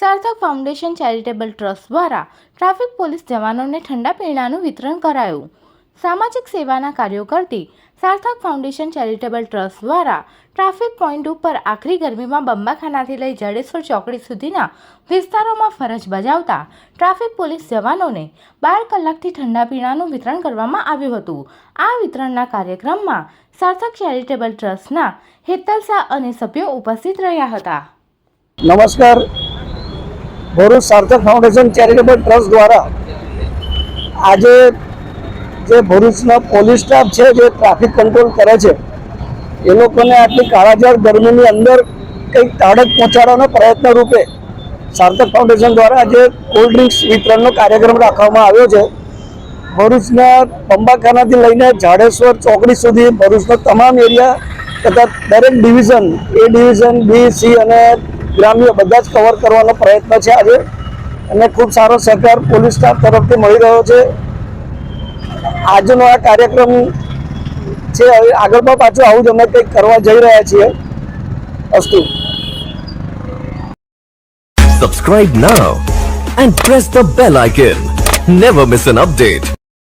સાર્થક foundation charitable trust દ્વારા traffic police જવાનોને ઠંડા પીણાનું વિતરણ કરાયું. સામાજિક સેવાના કાર્યો કરતી સાર્થક ફાઉન્ડેશન ચેરિટેબલ ટ્રસ્ટ દ્વારા ટ્રાફિક પોઈન્ટ ઉપર આખરી ગરમીમાં બંબાખાનાથી લઈ જડેશ્વર ચોકડી સુધીના વિસ્તારોમાં ફરજ બજાવતા ટ્રાફિક પોલીસ જવાનોને બાર કલાકથી ઠંડા પીણાનું વિતરણ કરવામાં આવ્યું હતું. આ વિતરણના કાર્યક્રમમાં સાર્થક ચેરિટેબલ ટ્રસ્ટના હેતલ શાહ અને સભ્યો ઉપસ્થિત રહ્યા હતા. નમસ્કાર. ભરૂચ સાર્થક ફાઉન્ડેશન ચેરિટેબલ ટ્રસ્ટ દ્વારા આજે જે ભરૂચના પોલીસ સ્ટાફ છે, જે ટ્રાફિક કંટ્રોલ કરે છે, એ લોકોને આટલી કાળાજાર ગરમીની અંદર કંઈક તાડક પહોંચાડવાનો પ્રયત્ન રૂપે સાર્થક ફાઉન્ડેશન દ્વારા આજે કોલ્ડ ડ્રિંક્સ વિતરણનો કાર્યક્રમ રાખવામાં આવ્યો છે. ભરૂચના પંબાખાનાથી લઈને જાડેશ્વર ચોકડી સુધી ભરૂચનો તમામ એરિયા તથા દરેક division, A division, B, C અને ગ્રામ્ય બધા જ કવર કરવાનો પ્રયત્ન છે આજે. અને ખૂબ સારો સહકાર પોલીસ સ્ટાફ તરફથી મળી રહ્યો છે. આજનો આ કાર્યક્રમ છે, હવે આગળમાં પાછું આવું જ અમે કંઈક કરવા જઈ રહ્યા છીએ. અસ્તુ. Subscribe now and press the bell icon never miss an update.